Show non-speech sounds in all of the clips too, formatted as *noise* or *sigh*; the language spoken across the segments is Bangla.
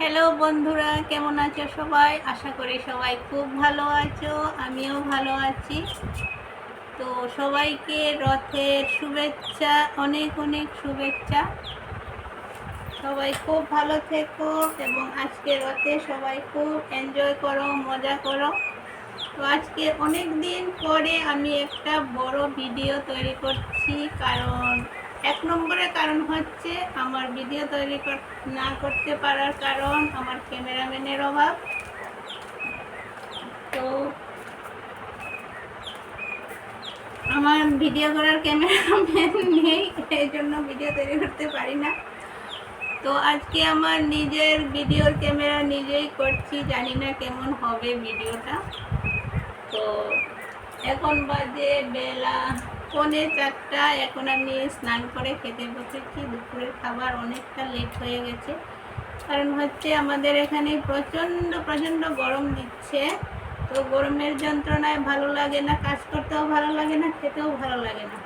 হ্যালো বন্ধুরা, কেমন আছো সবাই? আশা করি সবাই খুব ভালো আছো, আমিও ভালো আছি। তো সবাইকে রথের শুভেচ্ছা, অনেক অনেক শুভেচ্ছা। সবাই খুব ভালো থেকো এবং আজকে রথে সবাই খুব এনজয় করো, মজা করো। তো আজকে অনেক দিন পরে আমি একটা বড় ভিডিও তৈরি করছি, কারণ এক নম্বরের কারণ হচ্ছে আমার ভিডিও তৈরি না করতে পারার কারণ আমার ক্যামেরাম্যানের অভাব। তো আমার ভিডিও করার ক্যামেরাম্যান নেই, এই জন্য ভিডিও তৈরি করতে পারি না। তো আজকে আমার নিজের ভিডিওর ক্যামেরা নিজেই করছি, জানি না কেমন হবে ভিডিওটা তো এখন বাজে বেলা পৌনে চারটা, এখন আমি স্নান করে খেতে বসেছি। দুপুরের খাবার অনেকটা লেট হয়ে গেছে। কারণ হচ্ছে আমাদের এখানে প্রচণ্ড প্রচণ্ড গরম দিচ্ছে। তো গরমের যন্ত্রণায় ভালো লাগে না, কাজ করতেও ভালো লাগে না, খেতেও ভালো লাগে না।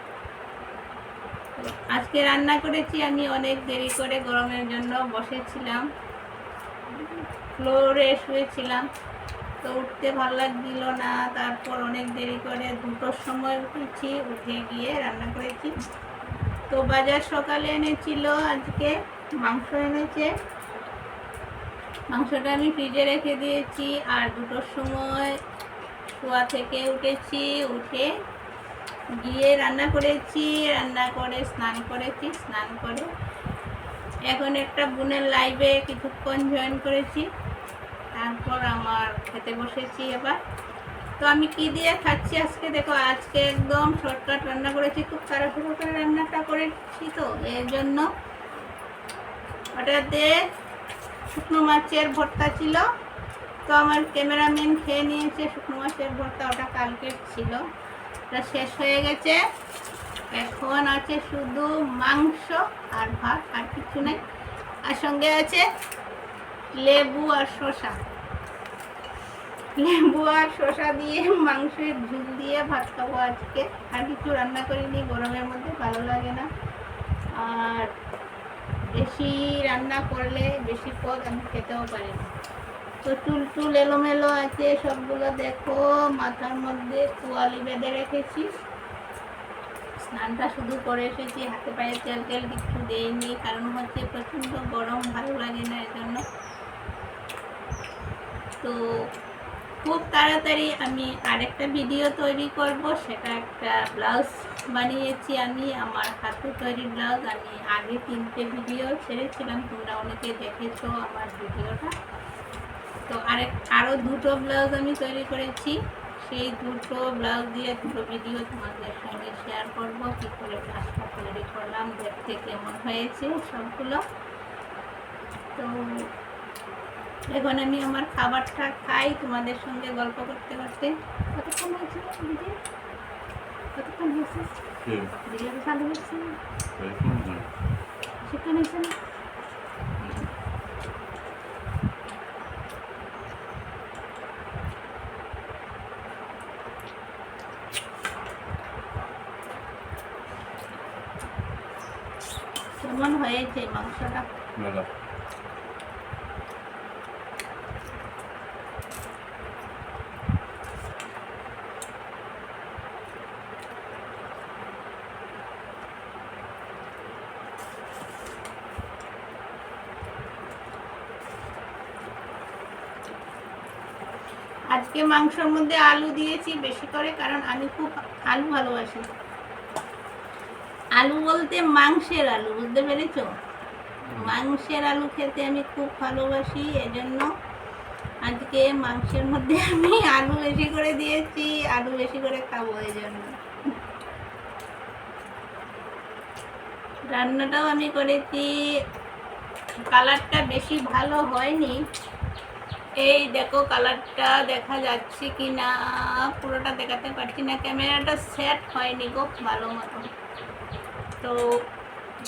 আজকে রান্না করেছি, আমি অনেক দেরি করে গরমের জন্য বসেছিলাম। ফ্লোরে শুয়েছিলাম। তো উঠতে ভালো লাগছিল না। তারপর অনেক দেরি করে দুটোর সময় উঠেছি, উঠে গিয়ে রান্না করেছি। তো বাজার সকালে এনেছিল, আজকে মাংস এনেছে। মাংসটা আমি ফ্রিজে রেখে দিয়েছি আর দুটোর সময় শোয়া থেকে উঠেছি, উঠে গিয়ে রান্না করেছি, রান্না করে স্নান করেছি, স্নান করে এখন একটা বোনের লাইভে কিছুক্ষণ জয়েন করেছি। তারপর আমার খেতে বসেছি এবার। তো আমি কি দিয়ে খাচ্ছি আজকে? দেখো, আজকে একদম শর্টকাট রান্না করেছি, খুব তাড়াহুড়ো করে রান্নাটা করেছি তো, এর জন্য ওটাতে শুকনো মাছের ভর্তা ছিল। তো আমার ক্যামেরাম্যান খেয়ে নিয়েছে, শুকনো মাছের ভর্তা ওটা কালকের ছিল। ওটা শেষ হয়ে গেছে। এখন আছে শুধু মাংস আর ভাত, আর কিছু নেই। আর সঙ্গে আছে লেবু আর শসা। লেবু আর শসা দিয়ে মাংসের ঝুল দিয়ে ভাত খাব আজকে। আর কিছু রান্না করিনি, গরমের মধ্যে ভালো লাগে না। আর বেশি রান্না করলে বেশি পদ আমি খেতেও পারি না। তো চুল টুল এলোমেলো আছে, সবগুলো দেখো, মাথার মধ্যে তোয়ালি বেঁধে রেখেছি। স্নানটা শুধু করে এসেছি, হাতে পায়ে তেল তেল কিছু দেইনি, কারণ হচ্ছে প্রচণ্ড গরম, ভালো লাগে না জন্য তো খুব তাড়াতাড়ি আমি আরেকটা ভিডিও তৈরি করব। সেটা একটা ব্লাউজ বানিয়েছি আমি, আমার হাতে তৈরি ব্লাউজ। আমি আগে তিনটে ভিডিও ছেড়েছিলাম, তোমরা অনেকে দেখেছ আমার ভিডিওটা তো আরেক আরও দুটো ব্লাউজ আমি তৈরি করেছি। সেই দুটো ব্লাউজ দিয়ে দুটো ভিডিও তোমাদের সঙ্গে শেয়ার করব, কী করে ব্লাউজটা তৈরি করলাম, দেখতে কেমন হয়েছে সবগুলো। তো এখন আমি আমার খাবারটা খাই তোমাদের সঙ্গে গল্প করতে করতে। কতক্ষণ হয়েছে দিদি? কতক্ষণ হয়েছে? চালু না? এরকম না। সেখানে হয়েছে না? কেমন হয়েছে মাংসটা? ভালো। আজকে মাংসর মধ্যে আলু দিয়েছি বেশি করে কারণ আমি খুব আলু ভালোবাসি। আলু বলতে মাংসের আলু বুঝতে পেরেছ? মাংসের আলু খেতে আমি খুব ভালোবাসি এজন্য আজকে মাংসের মধ্যে *laughs* আমি আলু বেশি করে দিয়েছি আলু বেশি করে খাব এই জন্য রান্নাটাও আমি করেছি। কালারটা বেশি ভালো হয়নি। এই দেখো কালারটা দেখা যাচ্ছে কি না পুরোটা দেখাতে পারছি না। ক্যামেরাটা সেট হয়নি গো ভালো মতো। তো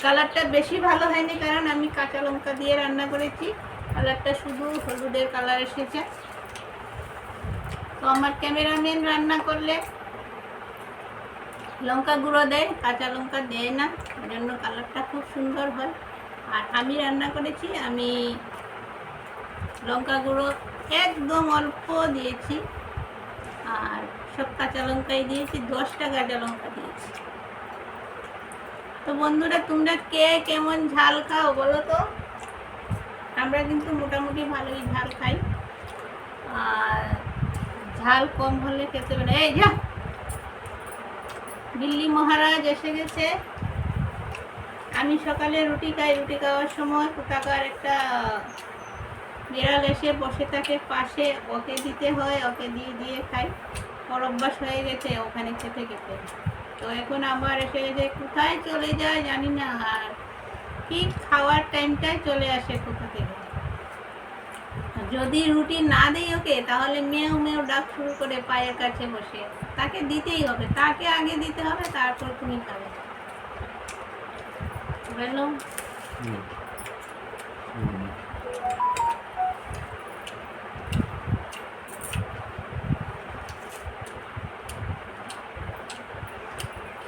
কালারটা বেশি ভালো হয়নি কারণ আমি কাঁচা লঙ্কা দিয়ে রান্না করেছি। কালারটা শুধু হলুদের কালার এসেছে। তো আমার ক্যামেরাম্যান রান্না করলে লঙ্কা গুঁড়ো দেয়, কাঁচা লঙ্কা দেয় না। ওই জন্য কালারটা খুব সুন্দর হয়। আর আমি রান্না করেছি, আমি লঙ্কা গুঁড়ো একদম অল্প দিয়েছি। আর সব কাঁচা লঙ্কাই দিয়েছি, দশটা কাঁচা লঙ্কা দিয়েছি। তো বন্ধুরা, তোমরা কে কেমন ঝাল খাও বলো তো? আমরা কিন্তু মোটামুটি ভালোই ঝাল খাই। আর ঝাল কম হলে খেতে পারে এই যা! দিল্লি মহারাজ এসে গেছে। আমি সকালে রুটি খাই। রুটি খাওয়ার সময় কোথাকার একটা বিড়াল এসে বসে থাকে, পাশে ওকে দিতে হয়, ওকে দিয়ে দিয়ে খাই ওর অভ্যাস হয়ে গেছে, ওখানে খেতে খেতে। তো এখন আবার এসে গেছে কোথায় চলে যায় জানি না, আর ঠিক খাওয়ার টাইমটাই চলে আসে কোথা থেকে? যদি রুটি না দেই ওকে, তাহলে মেয়েও মেয়েও ডাক শুরু করে পায়ের কাছে বসে। তাকে দিতেই হবে, তাকে আগে দিতে হবে, তারপর তুমি খাবে। বললাম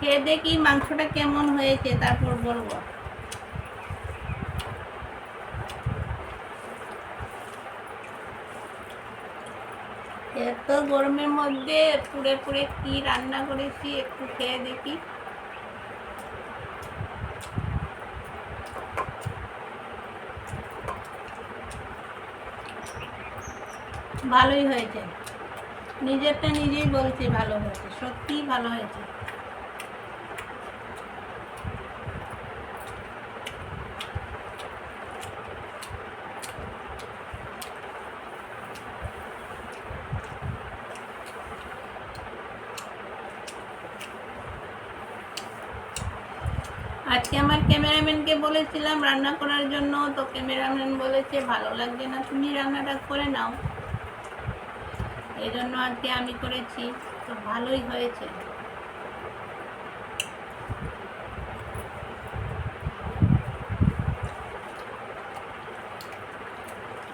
খেয়ে দেখি মাংসটা কেমন হয়েছে, তারপর বলব। এত গরমের মধ্যে পুড়ে পুড়ে কি রান্না করেছি একটু খেয়ে দেখি। ভালোই হয়েছে। নিজেরটা নিজেই বলছি ভালো হয়েছে, সত্যিই ভালো হয়েছে। আজকে আমার ক্যামেরাম্যানকে বলেছিলাম রান্না করার জন্য, তো ক্যামেরাম্যান বলেছে, ভালো লাগছে না তুমি রান্নাটা করে নাও। এই জন্য আজকে আমি করেছি, তো ভালোই হয়েছে।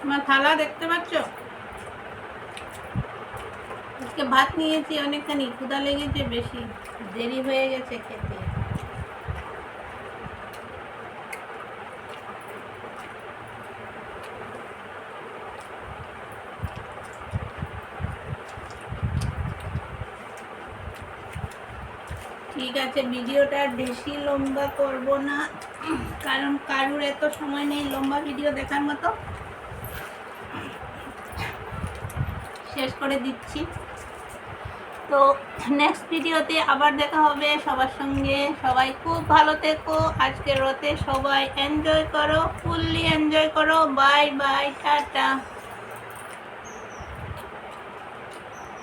আমার থালা দেখতে পাচ্ছ? আজকে ভাত নিয়েছি, অনেকখানি। ক্ষুদা লেগেছে বেশি, দেরি হয়ে গেছে খেতে। ঠিক আছে, ভিডিওটা বেশি লম্বা করব না, কারণ কারুর এত সময় নেই লম্বা ভিডিও দেখার মতো। শেষ করে দিচ্ছি। তো নেক্সট ভিডিওতে আবার দেখা হবে সবার সঙ্গে। সবাই খুব ভালো থেকো, আজকের রতে সবাই এনজয় করো ফুললি এনজয় করো। Bye bye tata.